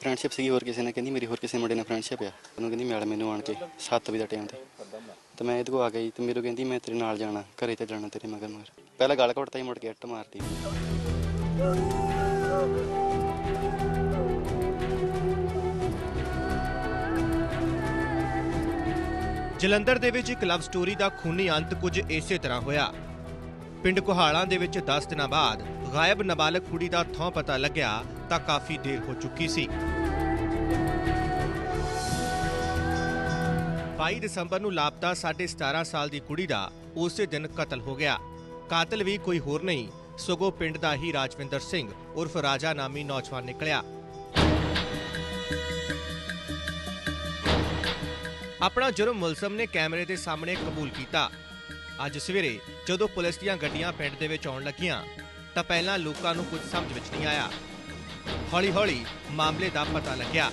Friendship ਸੀਗੀ ਹੋਰ ਕਿਸੇ ਨੇ, ਕਹਿੰਦੀ ਮੇਰੀ ਹੋਰ ਕਿਸੇ ਮੁੰਡੇ ਨਾਲ ਫਰੈਂਡਸ਼ਿਪ ਆ। ਉਹਨੂੰ ਕਹਿੰਦੀ ਮਿਲ ਮੈਨੂੰ ਆਣ ਕੇ 7 ਵਜੇ ਦਾ ਟਾਈਮ ਤੇ। ਤੇ ਮੈਂ ਇਹਦੇ ਕੋ ਆ ਗਈ ਤੇ ਮੈਨੂੰ ਕਹਿੰਦੀ ਮੈਂ ਤੇਰੇ ਨਾਲ ਜਾਣਾ, ਘਰੇ ਤੇ ਜਾਣਾ ਤੇਰੇ ਮਗਰ ਮਗਰ ਪਹਿਲਾਂ ਗਾਲ ਘੁੱਟਤਾ ਹੀ ਮੁੜ ਕੇ ਇੱਟ ਮਾਰਤੀ ਜਲੰਧਰ ਦੇ ਵਿੱਚ ਇੱਕ ਲਵ ਸਟੋਰੀ ਦਾ ਖੂਨੀ ਅੰਤ ਕੁਝ ਇਸੇ ਤਰ੍ਹਾਂ ਹੋਇਆ। ਪਿੰਡ ਕੁਹਾਲਾਂ ਦੇ ਵਿੱਚ 10 ਦਿਨਾਂ ਬਾਅਦ ਗਾਇਬ ਨਾਬਾਲਗ ਕੁੜੀ ਦਾ ਥਾਂ ਪਤਾ ਲੱਗਿਆ ਤਾਂ ਕਾਫੀ ਦੇਰ ਹੋ ਚੁੱਕੀ ਸੀ। 22 ਦਸੰਬਰ ਨੂੰ ਲਾਪਤਾ 17.5 ਸਾਲ ਦੀ ਕੁੜੀ ਦਾ ਉਸੇ ਦਿਨ ਕਤਲ ਹੋ ਗਿਆ। ਕਾਤਲ ਵੀ ਕੋਈ ਹੋਰ ਨਹੀਂ, ਸਗੋਂ ਪਿੰਡ ਦਾ ਹੀ ਰਾਜਵਿੰਦਰ ਸਿੰਘ ਉਰਫ ਰਾਜਾ ਨਾਮੀ ਨੌਜਵਾਨ ਨਿਕਲਿਆ। ਆਪਣਾ ਜੁਰਮ ਮੁਲਜ਼ਮ ਨੇ ਕੈਮਰੇ ਦੇ ਸਾਹਮਣੇ ਕਬੂਲ ਕੀਤਾ। ਅੱਜ ਸਵੇਰੇ ਜਦੋਂ ਪੁਲਿਸ ਦੀਆਂ ਗੱਡੀਆਂ ਪਿੰਡ ਦੇ ਵਿੱਚ ਆਉਣ ਲੱਗੀਆਂ, ਤਾਂ ਪਹਿਲਾਂ ਲੋਕਾਂ ਨੂੰ ਕੁਝ ਸਮਝ ਵਿੱਚ ਨਹੀਂ ਆਇਆ। ਹੌਲੀ-ਹੌਲੀ ਮਾਮਲੇ ਦਾ ਪਤਾ ਲੱਗਿਆ।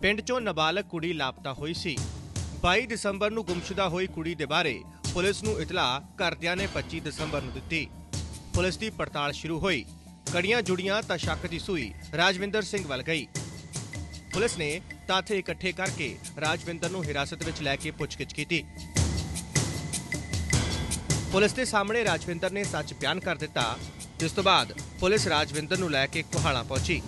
ਪਿੰਡ 'ਚੋਂ ਨਾਬਾਲਗ ਕੁੜੀ ਲਾਪਤਾ ਹੋਈ ਸੀ। 22 ਦਸੰਬਰ ਨੂੰ ਗੁੰਮਸ਼ੁਦਾ ਹੋਈ ਕੁੜੀ ਦੇ ਬਾਰੇ ਪੁਲਿਸ ਨੂੰ ਇਤਲਾਹ ਕਰਦਿਆਂ ਨੇ 25 ਦਸੰਬਰ ਨੂੰ ਦਿੱਤੀ। ਪੁਲਿਸ ਦੀ ਪੜਤਾਲ ਸ਼ੁਰੂ ਹੋਈ। ਕੜੀਆਂ ਜੁੜੀਆਂ ਤਾਂ ਸ਼ੱਕ ਦੀ ਸੂਈ ਰਾਜਵਿੰਦਰ ਸਿੰਘ ਵੱਲ ਗਈ। ਪੁਲਿਸ ਨੇ ਤੱਥ ਇਕੱਠੇ ਕਰਕੇ ਰਾਜਵਿੰਦਰ ਨੂੰ ਹਿਰਾਸਤ ਵਿੱਚ ਲੈ ਕੇ ਪੁੱਛਗਿੱਛ ਕੀਤੀ। ਪੁਲਿਸ ਦੇ ਸਾਹਮਣੇ ਰਾਜਵਿੰਦਰ ਨੇ ਸੱਚ ਬਿਆਨ ਕਰ ਦਿੱਤਾ, ਜਿਸ ਤੋਂ ਬਾਅਦ ਪੁਲਿਸ ਰਾਜਵਿੰਦਰ ਨੂੰ ਲੈ ਕੇ ਕੁਹਾਲਾ ਪਹੁੰਚੀ।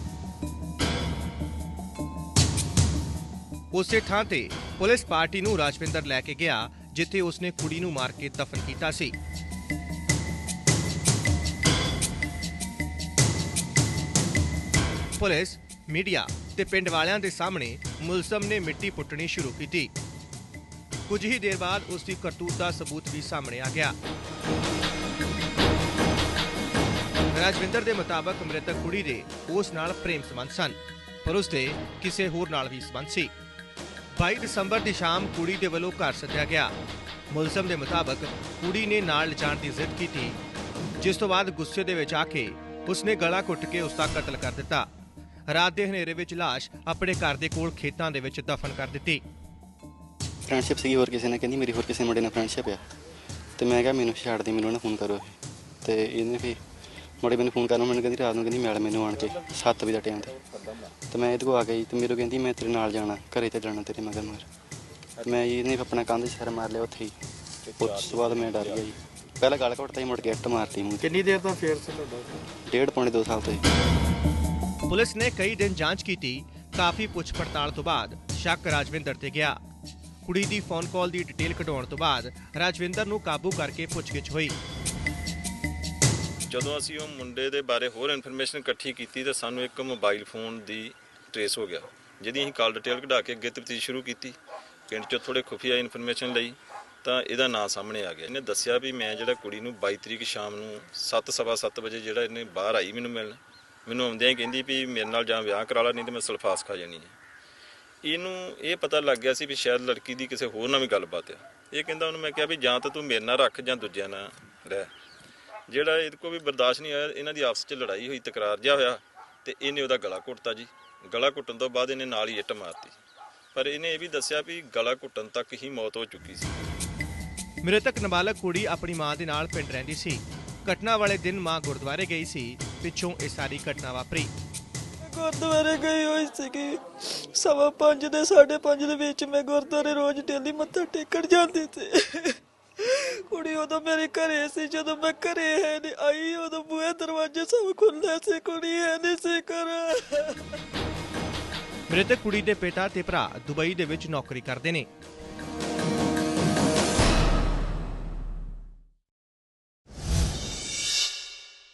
ਉਸੇ ਥਾਂ ਤੇ ਪੁਲਿਸ ਪਾਰਟੀ ਨੂੰ ਰਾਜਵਿੰਦਰ ਲੈ ਕੇ ਗਿਆ, ਜਿੱਥੇ ਉਸਨੇ ਕੁੜੀ ਨੂੰ ਮਾਰ ਕੇ ਦਫਨ ਕੀਤਾ ਸੀ। ਪੁਲਿਸ, ਮੀਡੀਆ ਤੇ ਪਿੰਡ ਵਾਲਿਆਂ ਦੇ ਸਾਹਮਣੇ ਮੁਲਜ਼ਮ ਨੇ ਮਿੱਟੀ ਪੁੱਟਣੀ ਸ਼ੁਰੂ ਕੀਤੀ। ਕੁਝ ਹੀ ਦੇਰ ਬਾਅਦ ਉਸ ਦੀ ਕਰਤੂਤ ਦਾ ਸਬੂਤ ਵੀ ਸਾਹਮਣੇ ਆ ਗਿਆ। ਰਾਜਵਿੰਦਰ ਦੇ ਮੁਤਾਬਕ ਮ੍ਰਿਤਕ ਕੁੜੀ ਦੇ ਉਸ ਨਾਲ ਪ੍ਰੇਮ ਸੰਬੰਧ ਸਨ, ਪਰ ਉਸ ਦੇ ਕਿਸੇ ਹੋਰ ਨਾਲ ਵੀ ਸੰਬੰਧ ਸੀ। 22 ਦਸੰਬਰ ਦੀ ਸ਼ਾਮ ਕੁੜੀ ਦੇ ਵੱਲੋਂ ਘਰ ਸੱਦਿਆ ਗਿਆ। ਮੁਲਜ਼ਮ ਦੇ ਮੁਤਾਬਕ ਕੁੜੀ ਨੇ ਨਾਲ ਲਿਜਾਣ ਦੀ ਜ਼ਿੱਦ ਕੀਤੀ, ਜਿਸ ਤੋਂ ਬਾਅਦ ਗੁੱਸੇ ਦੇ ਵਿੱਚ ਆ ਕੇ ਉਸਨੇ ਗਲਾ ਘੁੱਟ ਕੇ ਉਸ ਦਾ ਕਤਲ ਕਰ ਦਿੱਤਾ। ਰਾਤ ਦੇ ਹਨੇਰੇ ਵਿੱਚ ਲਾਸ਼ ਆਪਣੇ ਘਰ ਦੇ ਕੋਲ ਖੇਤਾਂ ਦੇ ਵਿੱਚ ਦਫਨ ਕਰ ਦਿੱਤੀ। ਫਰੈਂਡਸ਼ਿਪ ਸੀਗੀ ਹੋਰ ਕਿਸੇ ਨੇ ਕਹਿੰਦੀ ਮੇਰੀ ਹੋਰ ਕਿਸੇ ਮੁੰਡੇ ਨਾਲ ਫਰੈਂਡਸ਼ਿਪ ਆ। ਤੇ ਮੈਂ ਕਿਹਾ ਮੈਨੂੰ ਛੱਡ ਦੇ ਮੈਨੂੰ ਨਾ ਫੋਨ ਕਰੋ। ਤੇ ਇਹਨੇ ਵੀ ਮੁੰਡੇ ਮੈਨੂੰ ਫੋਨ ਕਰਨਾ ਮੈਨੂੰ ਕਹਿੰਦੀ ਰਾਤ ਨੂੰ ਕਹਿੰਦੀ ਮਿਲ ਮੈਨੂੰ ਆਣ ਕੇ 7 ਵਜੇ ਦਾ ਟਾਈਮ ਤੇ। ਤੇ ਮੈਂ ਇਹਦੇ ਕੋ ਆ ਗਈ ਤੇ ਮੈਨੂੰ ਕਹਿੰਦੀ ਮੈਂ ਤੇਰੇ ਨਾਲ ਜਾਣਾ ਘਰੇ ਤੇ ਜਾਣਾ ਤੇਰੇ ਮਗਰ ਮਗਰ ਮੈਂ ਇਹਨੇ ਆਪਣਾ ਕੰਧ 'ਚ ਸਿਰ ਮਾਰ ਲਿਆ ਉੱਥੇ ਹੀ। ਉਸ ਤੋਂ ਬਾਅਦ ਮੈਂ ਡਰ ਗਿਆ ਜੀ। ਪਹਿਲਾਂ ਗਾਲ ਘੁੱਟਤਾ ਹੀ ਮੁੜ ਕੇ ਇੱਟ ਮਾਰਤੀ ਮੂੰਹ ਕਿੰਨੀ ਦੇਰ ਤੋਂ ਫੇਰ ਸੀ? ਤੁਹਾਡਾ ਡੇਢ ਪੌਣੇ 2 ਸਾਲ ਤੋਂ ਜੀ। ਪੁਲਿਸ ਨੇ ਕਈ ਦਿਨ ਜਾਂਚ ਕੀਤੀ, ਕਾਫੀ ਪੁੱਛ ਪੜਤਾਲ ਤੋਂ ਬਾਅਦ ਸ਼ੱਕ ਰਾਜਵਿੰਦਰ ਤੇ ਗਿਆ। ਕੁੜੀ ਦੀ ਫੋਨ ਕਾਲ ਦੀ ਡਿਟੇਲ ਕਢਾਉਣ ਤੋਂ ਬਾਅਦ ਰਾਜਵਿੰਦਰ ਨੂੰ ਕਾਬੂ ਕਰਕੇ ਪੁੱਛਗਿੱਛ ਹੋਈ। ਜਦੋਂ ਅਸੀਂ ਉਹ ਮੁੰਡੇ ਦੇ ਬਾਰੇ ਹੋਰ ਇਨਫੋਰਮੇਸ਼ਨ ਇਕੱਠੀ ਕੀਤੀ ਤਾਂ ਸਾਨੂੰ ਇੱਕ ਮੋਬਾਈਲ ਫੋਨ ਦੀ ਟਰੇਸ ਹੋ ਗਿਆ, ਜਿਹਦੀ ਅਸੀਂ ਕਾਲ ਡਿਟੇਲ ਕਢਾ ਕੇ ਅੱਗੇ ਤਫਤੀਸ਼ ਸ਼ੁਰੂ ਕੀਤੀ। ਪਿੰਡ 'ਚੋਂ ਥੋੜੇ ਖੁਫੀਆ ਇਨਫੋਰਮੇਸ਼ਨ ਲਈ, ਤਾਂ ਇਹਦਾ ਨਾਂ ਸਾਹਮਣੇ ਆ ਗਿਆ। ਇਹਨੇ ਦੱਸਿਆ ਵੀ ਮੈਂ ਜਿਹੜਾ ਕੁੜੀ ਨੂੰ 22 ਤਰੀਕ ਸ਼ਾਮ ਨੂੰ 7:30 ਵਜੇ ਜਿਹੜਾ ਇਹਨੇ ਬਾਹਰ ਆਈ ਮੈਨੂੰ ਮਿਲਣ ਮੈਨੂੰ ਆਉਂਦਿਆਂ ਹੀ ਕਹਿੰਦੀ ਵੀ ਮੇਰੇ ਨਾਲ ਜਾਂ ਵਿਆਹ ਕਰਾ ਲਾ, ਨਹੀਂ ਤੇ ਮੈਂ ਸਲਫਾਸ ਖਾ ਜਾਣੀ ਹੈ ਇਹਨੂੰ ਇਹ ਪਤਾ ਲੱਗ ਗਿਆ ਸੀ ਵੀ ਸ਼ਾਇਦ ਲੜਕੀ ਦੀ ਕਿਸੇ ਹੋਰ ਨਾਲ ਵੀ ਗੱਲਬਾਤ ਆ। ਇਹ ਕਹਿੰਦਾ ਉਹਨੂੰ ਮੈਂ ਕਿਹਾ ਵੀ ਜਾਂ ਤਾਂ ਤੂੰ ਮੇਰੇ ਨਾਲ ਰੱਖ ਜਾਂ ਦੂਜਿਆਂ ਨਾਲ ਰਹਿ। ਜਿਹੜਾ ਇਹਦੇ ਕੋ ਵੀ ਬਰਦਾਸ਼ਤ ਨਹੀਂ ਹੋਇਆ, ਇਹਨਾਂ ਦੀ ਆਪਸ 'ਚ ਲੜਾਈ ਹੋਈ, ਤਕਰਾਰ ਜਿਹਾ ਹੋਇਆ ਤੇ ਇਹਨੇ ਉਹਦਾ ਗਲਾ ਘੁੱਟਤਾ ਜੀ। ਗਲਾ ਘੁੱਟਣ ਤੋਂ ਬਾਅਦ ਇਹਨੇ ਨਾਲ ਹੀ ਇੱਟ ਮਾਰਤੀ। ਪਰ ਇਹਨੇ ਇਹ ਵੀ ਦੱਸਿਆ ਵੀ ਗਲਾ ਘੁੱਟਣ ਤੱਕ ਹੀ ਮੌਤ ਹੋ ਚੁੱਕੀ ਸੀ। ਮ੍ਰਿਤਕ ਨਾਬਾਲਗ ਕੁੜੀ ਆਪਣੀ ਮਾਂ ਦੇ ਨਾਲ ਪਿੰਡ ਰਹਿੰਦੀ ਸੀ। ਘਟਨਾ ਵਾਲੇ ਦਿਨ ਮਾਂ ਗੁਰਦੁਆਰੇ ਗਈ ਸੀ। ਪਿੱਛੋਂ ਇਹ ਸਾਰੀ ਘਟਨਾ ਵਾਪਰੀ। ਗੁਰਦੁਆਰੇ ਗਈ ਹੋਈ ਸੀਗੀ। ਸਵਾ ਪੰਜ ਦੇ ਸਾਢੇ ਪੰਜ ਦੇ ਵਿੱਚ ਮੈਂ ਗੁਰਦੁਆਰੇ ਰੋਜ਼ ਡੇਲੀ ਮੱਥਾ ਟੇਕਣ ਜਾਂਦੀ ਸੀ। ਕੁੜੀ ਉਦੋਂ ਮੇਰੇ ਘਰੇ ਸੀ ਜਦੋਂ ਮੈਂ ਘਰੇ ਹੈ ਨਹੀਂ ਆਈ ਉਦੋਂ ਬੂਹੇ ਦਰਵਾਜ਼ੇ ਸਭ ਖੁੱਲੇ ਸੀ ਕੁੜੀ ਹੈ ਨਹੀਂ ਸੀ ਘਰ। ਮ੍ਰਿਤਕ ਕੁੜੀ ਦੇ ਪਿਤਾ ਤੇ ਭਰਾ ਦੁਬਈ ਦੇ ਵਿੱਚ ਨੌਕਰੀ ਕਰਦੇ ਨੇ।